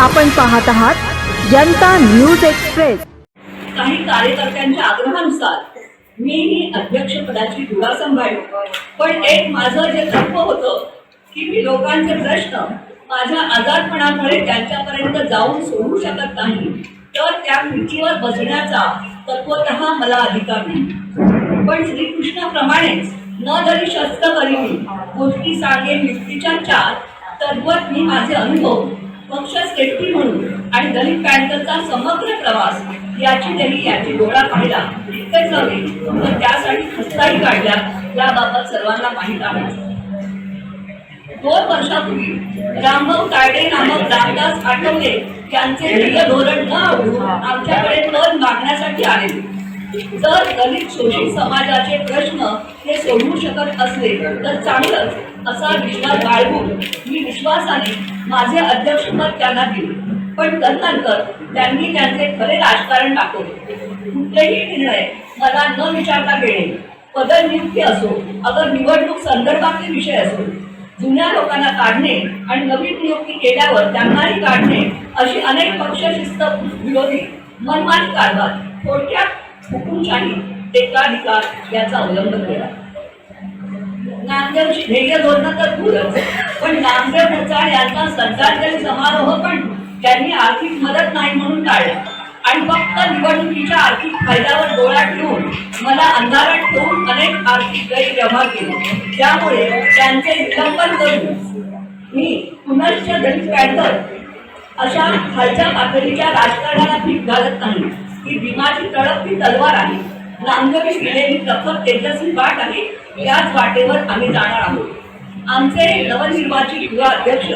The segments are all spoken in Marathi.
आपण पाहत आहात जनता न्यूज एक्सप्रेस. काही कार्यकर्त्यांच्या आग्रहानुसार मी ही अध्यक्षपदाची धुरा सांभाळली. पण एक माझं जे तत्व होतं की मी लोकांचे प्रश्न माझ्या आजारपणामुळे त्यांच्यापर्यंत जाऊन सोडू शकत नाही तर त्या खुर्चीवर बसण्याचा तत्वत मला अधिकार नाही. पण श्रीकृष्णाप्रमाणेच न जरी शस्त्र करीन गोष्टी सांगेन युक्तीच्या चार तद्वत मी माझे अनुभव पक्ष सेफ्टी म्हणून आणि दलित पॅन्टरचा समग्र प्रवास याची त्यांनी याची डोळा पाहिला. इतकेच नव्हे तर त्यासाठी खस्ताही काढल्या. याबाबत सर्वांना माहीत आहे. दोन वर्षापूर्वी रामभाऊ कायडे नामक रामदास आठवले यांचे ध्येय धोरण न आवडून आमच्याकडे पद मागण्यासाठी आले. जर दलित शोषित समाजाचे प्रश्न हे सोडवू शकत असले तर चांगलंच असा विश्वास बाळगून मी विश्वासाने माझे अध्यक्षपद त्यांना दिले. पण तदनंतर त्यांनी त्यांचे खरे राजकारण दाखवले. कुठलेही निर्णय मला न विचारता घेणे पदनियुक्ती असो अगर निवडणूक संदर्भातले विषय असो जुन्या लोकांना काढणे आणि नवीन नियुक्ती केल्यावर त्यांनाही काढणे अशी अनेक पक्षशिस्त विरोधी मनमानी कारभार थोडक्यात हुकुमशाही एकाधिकार याचा अवलंब केला. नामदेवची ध्येय धोरणं तर दूरच पण नामदेव ढसाळ यांचा श्रद्धांजली समारोह पण त्यांनी आर्थिक मदत नाही म्हणून टाळला. आणि फक्त निवडणुकीच्या आर्थिक फायद्यावर डोळा ठेवून मला अंधारात ठेवून अनेक आर्थिक गैरव्यवहार केले. त्यामुळे त्यांचे विलंबन करून मी पुनश्च दलित पॅन्थर अशा खालच्या पातळीच्या राजकारणाला भीक घालत नाही. ही भीमाची तळपती तलवार आहे. नांगरी दिलेली प्रखर तेजस्वी वाट आहे. याच वाटेवर आम्ही जाणार आहोत. आमचे नवनिर्वाचित युवा अध्यक्ष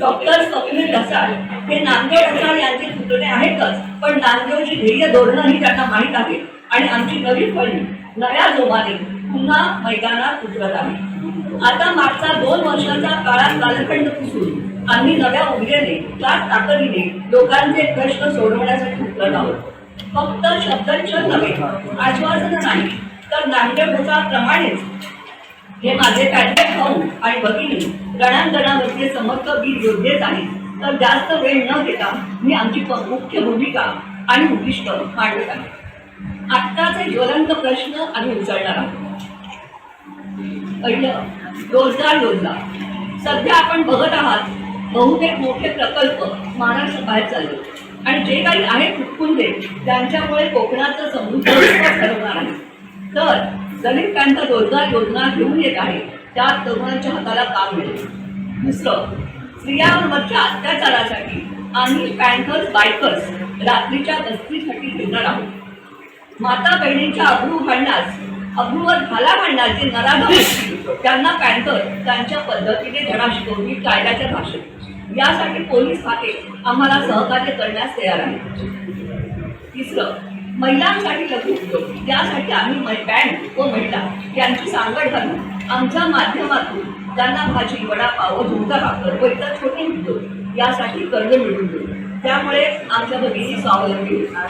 डॉक्टर स्वप्नील ढसाळ हे नामदेव ढसाळ यांचे पुतणे आहेतच पण नामदेवची ध्येय धोरणंही त्यांना माहीत आहे. आणि आमची नवी फळी नव्या जोमाने पुन्हा मैदानात उतरत आहे. आता मागचा दोन वर्षाचा काळात कालखंड पुसून आम्ही नव्या उमेदीने चार ताकदीने लोकांचे प्रश्न सोडवण्यासाठी उतरत आहोत. फक्त शब्दांच्या नव्हे आश्वासन नाही तर नामदेव ढसाळप्रमाणेच हे माझे पॅटर्न भाऊ आणि भगिनी रणांगणावरचे समर्थ वीर योद्धेच आहेत. तर जास्त वेळ न देता मी आमची मुख्य भूमिका आणि उद्दिष्ट मांडत आहे. आत्ताचे ज्वलंत प्रश्न आम्ही उचलणार आहोत. पहिलं रोजगार योजना. सध्या आपण बघत आहात बहुतेक मोठे प्रकल्प महाराष्ट्र बाहेर चालले. आणि जे काही आहेत तुटपुंजे त्यांच्यामुळे कोकणाचं समृद्ध ठरवणार आहे. तर दलित पॅन्थ रोजगार योजना घेऊन येत आहे. त्यात तरुणांच्या हाताला काम मिळेल. दुसरं स्त्रियांवरच्या अत्याचारासाठी आम्ही पॅन्थर्स बायकर्स रात्रीच्या गस्तीसाठी घेणार आहोत. माता बहिणीच्या अब्रू घालण्यास अब्रूवर घाला घालण्यास जे नराधम त्यांना पॅन्थर त्यांच्या पद्धतीने धडा शिकवली कायद्याच्या भाषेत. यासाठी पोलीस खाते आम्हाला सहकार्य करण्यास तयार आहे तिसरं महिलांसाठी लघु उद्योग. यासाठी आम्ही बँड व महिला यांची सांगड घालून आमच्या माध्यमातून त्यांना भाजी वडापाव झुणका भाकर व इतर छोटे उद्योग यासाठी कर्ज मिळवून देऊ. त्यामुळे आमच्या भगिनी स्वावलंबी होतात.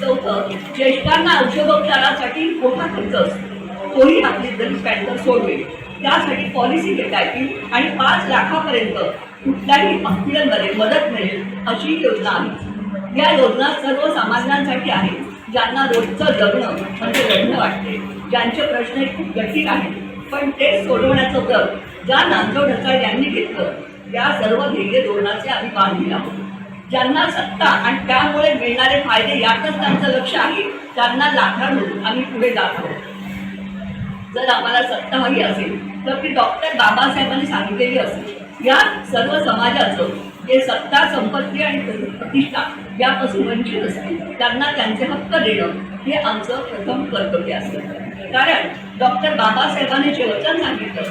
चौथं ज्येष्ठांना औषधोपचारासाठी मोठा खर्च असतो. तोही आपली दलित पॅन्टर सोडवेल. त्यासाठी पॉलिसी घेता येतील आणि पाच लाखापर्यंत कुठल्याही हॉस्पिटलमध्ये मदत मिळेल अशी योजना आहे. या योजना सर्वसामान्यांसाठी आहे. ज्यांना रोजचं जगणं म्हणजे रडणं वाटते. ज्यांचे प्रश्न खूप जटिल आहेत. पण ते सोडवण्याचं व्रत ज्या नांदव ढसाळ यांनी घेतलं त्या सर्व ध्येय धोरणाचे आम्ही बांधील आहोत. ज्यांना सत्ता आणि त्यामुळे मिळणारे फायदे यातच त्यांचं लक्ष आहे त्यांना लाथाडून आम्ही पुढे जात आहोत. जर आम्हाला सत्ता हवी असेल तर ती डॉक्टर बाबासाहेबांनी सांगितलेली असेल. या सर्व समाजाचं जे सत्ता संपत्ती आणि प्रतिष्ठा यापासून वंचित असतील त्यांना त्यांचे हक्क देणं हे आमचं प्रथम कर्तव्य असतं. कारण डॉक्टर बाबासाहेबांनी जे वचन सांगितलं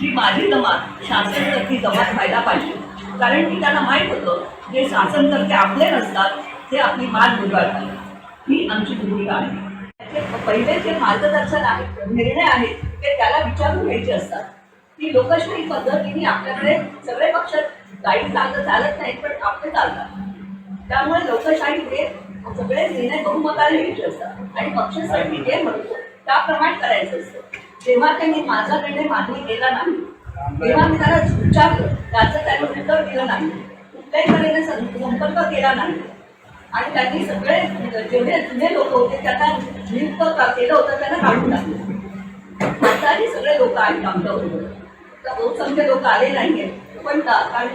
की माझी जमात शासनकर्ती जमात व्हायला पाहिजे. कारण की त्यांना माहीत होतं जे शासनकर्ते आपले नसतात ते आपली मान बुडवाळतात ही आमची भूमिका आहे. त्याचे पहिले जे मार्गदर्शन आहे निर्णय आहेत ते त्याला विचारून घ्यायचे असतात. ती लोकशाही पद्धतीने आपल्याकडे सगळे पक्ष काही चालत चालत नाहीत पण आपले चालतात. त्यामुळे लोकशाही हे सगळे निर्णय बहुमताने घ्यायचे असतात. आणि पक्षासाठी जे म्हणतो त्याप्रमाणे करायचं असतं. जेव्हा त्यांनी माझा निर्णय मान्य केला नाही तेव्हा मी त्याला विचारलं त्याचं त्याने उत्तर दिलं नाही. कुठल्याही तऱ्हेने संपर्क केला नाही. आणि त्यांनी सगळे जेवढे जुने लोक होते त्यांना नियुक्त केलं होतं त्यांना काढून टाकलं. आताही सगळे लोक आहेत आमच्याबरोबर तर लोक आले नाहीये. पण का- कारण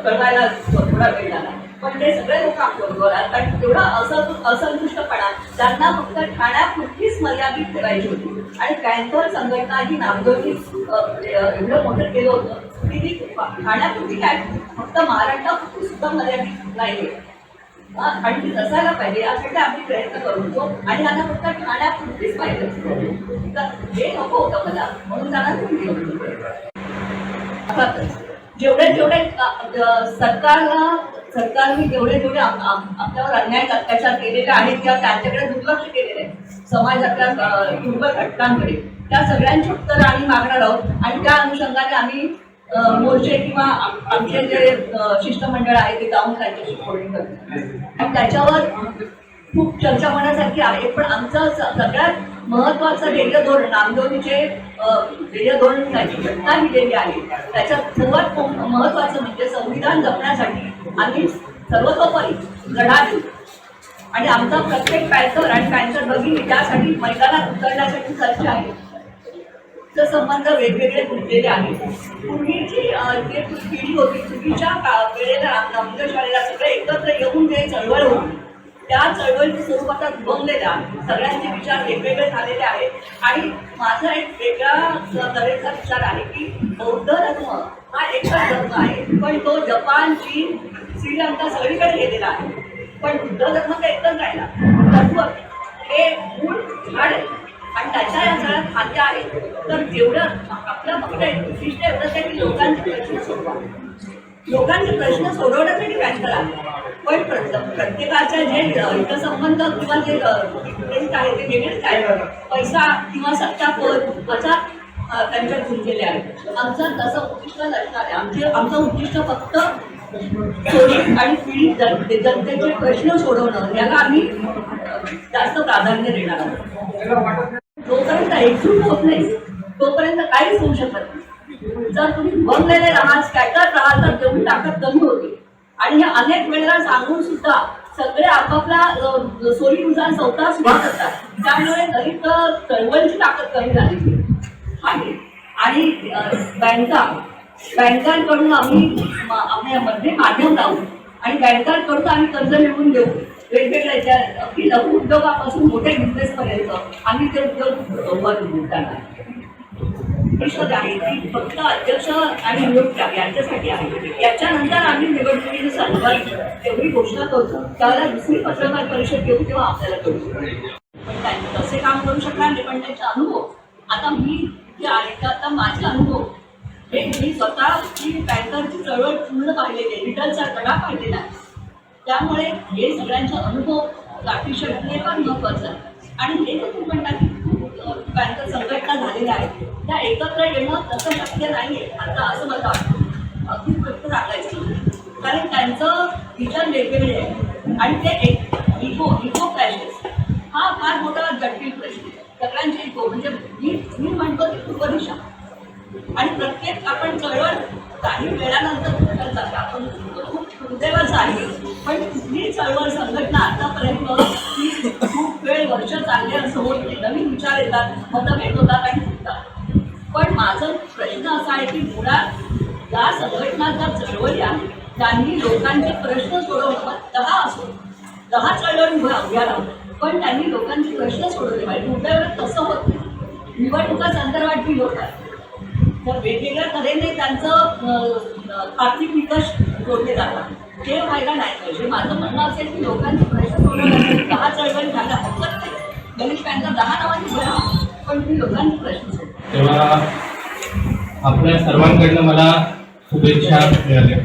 कळवायला थोडा वेळ झाला पण ते सगळे लोक आपल्याबरोबर कारण तेवढा असं असंतुष्टपणा त्यांना फक्त ठाण्यापुरतीच मर्यादित ठेवायची होती आणि पॅन्थर संघटना ही नामजोगी म्हणजे, एवढं मोठं केलं होतं की ती ठाण्यापुरती काय? फक्त महाराष्ट्रापुरती सुद्धा मर्यादित नाहीये. आहे आणि ती असायला पाहिजे यासाठी आम्ही प्रयत्न करू होतो. आणि त्यांना फक्त ठाण्यापुरतीच पाहिजे तर हे नको होतं मला. म्हणून त्यांना अर्थातच जेवढे जेवढे सरकारला सरकारने जेवढे जेवढे आपल्यावर अन्याय अत्याचार केलेले आहेत किंवा त्यांच्याकडे दुर्लक्ष केलेले आहे समाजातल्या दुर्बल घटकांकडे त्या सगळ्यांची उत्तरं आम्ही मागणार आहोत. आणि त्या अनुषंगाने आम्ही मोर्चे किंवा आमचे जे शिष्टमंडळ आहे ते जाऊन त्यांच्याशी बोलणी करतो आणि त्याच्यावर खूप चर्चा होण्यासारखी आहे पण आमचं सगळ्यात महत्वाचं ध्येय धोरण नामदेवनीचे अ, ध्येय धोरण त्याची घटना लिहिलेली आहे त्याच्यात सर्वात महत्वाचं म्हणजे संविधान जपण्यासाठी आम्ही सर्वतोपरी लढा आणि आमचा प्रत्येक पॅन्सर आणि पॅन्सर भगिनी त्यासाठी मैदानात उतरण्यासाठी सज्ज आहे संबंध वेगवेगळे गुंतलेले आहेत. पूर्वीची जी पिढी होती पूर्वीच्या वेळेला आमच्या शाळेला सगळे एकत्र येऊन ते चळवळ होती त्या चळवळीच्या स्वरूपात दुभंगलेल्या सगळ्यांचे विचार वेगवेगळे झालेले आहेत. आणि माझा एक वेगळा तऱ्हेचा विचार आहे की बौद्ध धर्म हा एकच धर्म आहे पण तो जपान चीन श्रीलंका सगळीकडे गेलेला आहे. पण बुद्ध धर्म तर एकच राहिला. तत्व हे मूळ झाड आहे. आणि त्याच्या या सगळ्या खाद्य आहेत तर जेवढं आपलं फक्त एक उद्दिष्ट एवढंच आहे की लोकांचे प्रश्न सोडवा. लोकांचे प्रश्न सोडवण्यासाठी बँक करा पण प्रत्येकाच्या जे हितसंबंध किंवा जे इंटरेस्ट आहे ते वेगळेच आहे पैसा किंवा सत्ता पद असा त्यांच्या गुंतलेले आहे आमचं तसं उद्दिष्ट नसणार. आहे आमचे आमचं उद्दिष्ट फक्त शोषित आणि पीडित जनतेचे प्रश्न सोडवणं याला आम्ही जास्त प्राधान्य देणार आहोत. जोपर्यंत एकजूट होत नाही तोपर्यंत काहीच होऊ शकत नाही. जर तुम्ही बनलेले राहाल स्कॅटर राहाल तर तेवढी ताकद कमी होते. आणि हे अनेक वेळेला सांगून सुद्धा सगळे आपापल्या अ, सोयीनुसार स्वतः सुद्धा करतात. त्यामुळे दलित चळवळीची ताकद कमी झाली. आहे. आणि बँका बँकांकडून आम्ही म- माध्यम लावू. आणि बँकांकडून आम्ही कर्ज मिळवून देऊ. वेगवेगळ्या ज्या अगदी लघु उद्योगापासून मोठ्या बिझनेसपर्यंत आम्ही ते उद्योग उभारून त्यांना आहे ती फक्त अध्यक्ष आणि निवडणूक यांच्यासाठी आहे. याच्यानंतर आम्ही निवडणुकीची सर्वात एवढी घोषणा करतो त्याला दुसरी पत्रकार परिषद घेऊ तेव्हा आपल्याला कळू पण त्यांनी तसे काम करू शकणार नाही पण त्यांचे अनुभव. आता मी जे आहे तर आता माझे अनुभव. हे मी स्वतःची बँकरची चळवळ पूर्ण पाहिलेली आहे रिटर्नचा कडा पाहिलेला आहे त्यामुळे हे सगळ्यांचे अनुभव गाठी शकणे पण महत्वाचं आहे आणि हे जे तुम्ही म्हणता की बँक संघटना झालेल्या आहेत त्या एकत्र येणं तसं शक्य नाही आहे आता असं मला वाटतं. अगदी फक्त सांगायचं म्हणजे. कारण त्यांचं विचार वेगवेगळे आहे. आणि ते एक इको इको क्रायसिस हा फार मोठा जटिल प्रश्न आहे. सगळ्यांचे इको म्हणजे मी मी म्हणतो की उपदिशा आणि प्रत्येक आपण चळवळ काही वेळानंतर करत जातो. आपण खूप दुर्दैवच आहे. पण कुठली चळवळ संघटना आतापर्यंत ही खूप वेळ वर्ष चालले असं होत नवीन विचार येतात मतभेद होतात आणि माझं प्रश्न असा आहे की मुळात या संघटना ज्या चळवळी आहेत त्यांनी लोकांचे प्रश्न सोडवणं दहा असो दहा चळवळी उभ्या पण त्यांनी लोकांचे प्रश्न सोडवले पाहिजे. दुर्दैवात तसं होत नाही. निवडणुका संदर्भात मी लोक आहे तर वेगवेगळ्या तऱ्हेने त्यांचं आर्थिक निकष जोडले जातात. हे व्हायला नाही पाहिजे. माझं म्हणणं असेल की लोकांचे प्रश्न सोडवण्यासाठी दहा चळवळी झाल्या हरकत नाही. म्हणजे गणेश बँका दहा नावांनी घ्या पण तुम्ही लोकांचे प्रश्न सोडवा. आपल्या सर्वांकडनं मला शुभेच्छा मिळाल्या.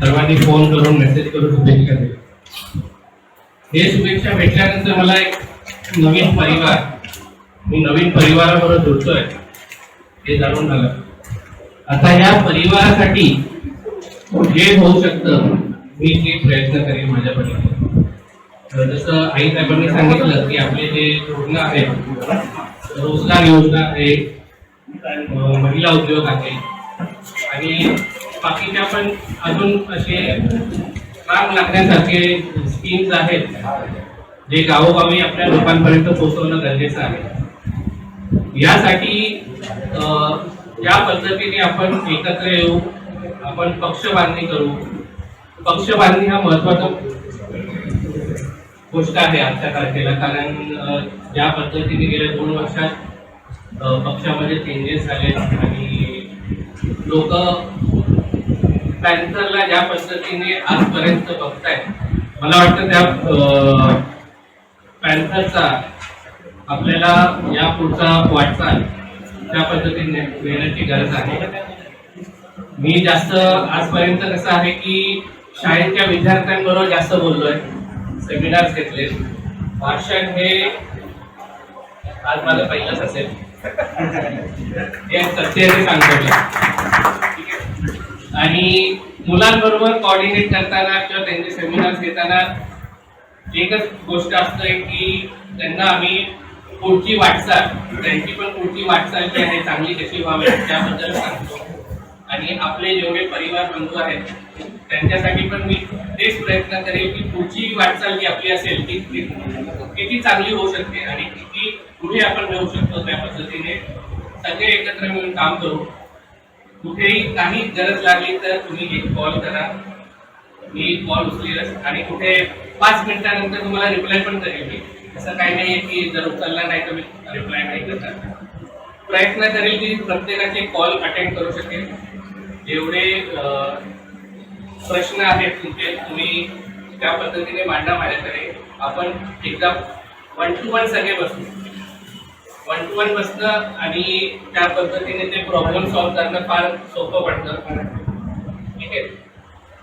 सर्वांनी फोन करून मेसेज करून शुभेच्छा दिल्या. हे शुभेच्छा भेटल्यानंतर मला एक नवीन परिवार मी नवीन परिवाराबरोबर जोडतोय हे जाणून झालं. आता या परिवारासाठी जे होऊ शकतं मी ते प्रयत्न करेन माझ्या परीक्षा जसं आई साहेबांनी सांगितलं की आपले जे योजना आहेत रोजगार योजना आहे महिला उद्योग आहे. आणि बाकीच्या पण अजून असे काम लागण्यासारखे स्कीम्स आहेत. जे गावोगावी आपल्या लोकांपर्यंत पोहोचवणं गरजेचं आहे. यासाठी या ज्या पद्धतीने आपण एकत्र येऊ आपण पक्ष बांधणी करू पक्ष बांधणी हा महत्त्वाचा गोष्ट आहे आजच्या तारखेला. कारण ज्या पद्धतीने गेल्या दोन वर्षात पक्षामध्ये चेंजेस झाले आणि लोक पॅन्थरला ज्या पद्धतीने आजपर्यंत बघतायत मला वाटतं त्या अं, पॅन्थरचा आपल्याला या पुढचा वाटचाल त्या पद्धतीने नेण्याची गरज आहे. मी जास्त आजपर्यंत कसं आहे की शाळेच्या विद्यार्थ्यांबरोबर जास्त बोललोय सेमिनार्स घेतले भाषण हे आज माझं पहिलंच असेल. हे सत्य हे सांगतो मी. आणि मुलांबरोबर कॉर्डिनेट करताना किंवा त्यांचे सेमिनार्स घेताना एकच गोष्ट असते की त्यांना आम्ही पुढची वाटचाल त्यांची पण पुढची वाटचाल जी आहे चांगली कशी व्हावी त्याबद्दल सांगतो. आणि आपले जेवढे परिवार बंधू आहेत त्यांच्यासाठी पण मी तेच प्रयत्न करेल की पुढची वाटचाल जी आपली असेल ती किती चांगली होऊ शकते आणि किती पुढे आपण जाऊ शकतो त्या पद्धतीने सगळे एकत्र मिळून काम करू. कुठेही काही गरज लागली तर तुम्ही एक कॉल करा. मी कॉल उचलेलच आणि कुठे पाच मिनिटानंतर तुम्हाला रिप्लाय पण करेल मी. असं काही नाही आहे की जर उचलला नाही तर मी रिप्लाय नाही करणार. प्रयत्न करेल की प्रत्येकाचे कॉल अटेंड करू शकेल जेवढे प्रश्न आहेत तुमचे. तुम्ही त्या पद्धतीने मांडा माझ्याकडे. आपण एकदा वन टू वन सगळे बसू. वन टू वन बसणं आणि त्या पद्धतीने ते प्रॉब्लेम सॉल्व्ह करणं फार सोपं पडतं. ठीक आहे?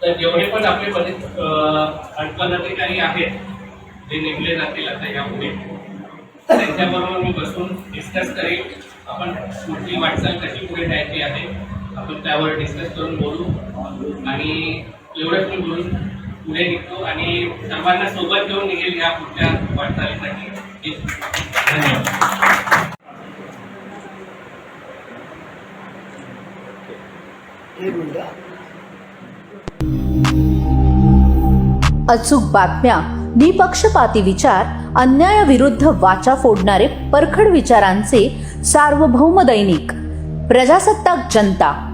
तर जेवढे पण आपले बरेच पद पदाधिकारी आहेत जे निघले जातील आता यापुढे त्यांच्याबरोबर मी बसून डिस्कस करेल आपण पुढची वाटचाल कशी पुढे न्यायची आहे आपण त्यावर डिस्कस करून बोलू. आणि एवढंच मी बोलून पुढे निघतो. आणि सर्वांना सोबत घेऊन निघेल या पुढच्या वाटचालीसाठी. धन्यवाद. अचूक बातम्या निपक्षपाती विचार अन्यायाविरुद्ध वाचा फोडणारे परखड विचारांचे सार्वभौम दैनिक. प्रजासत्ताक जनता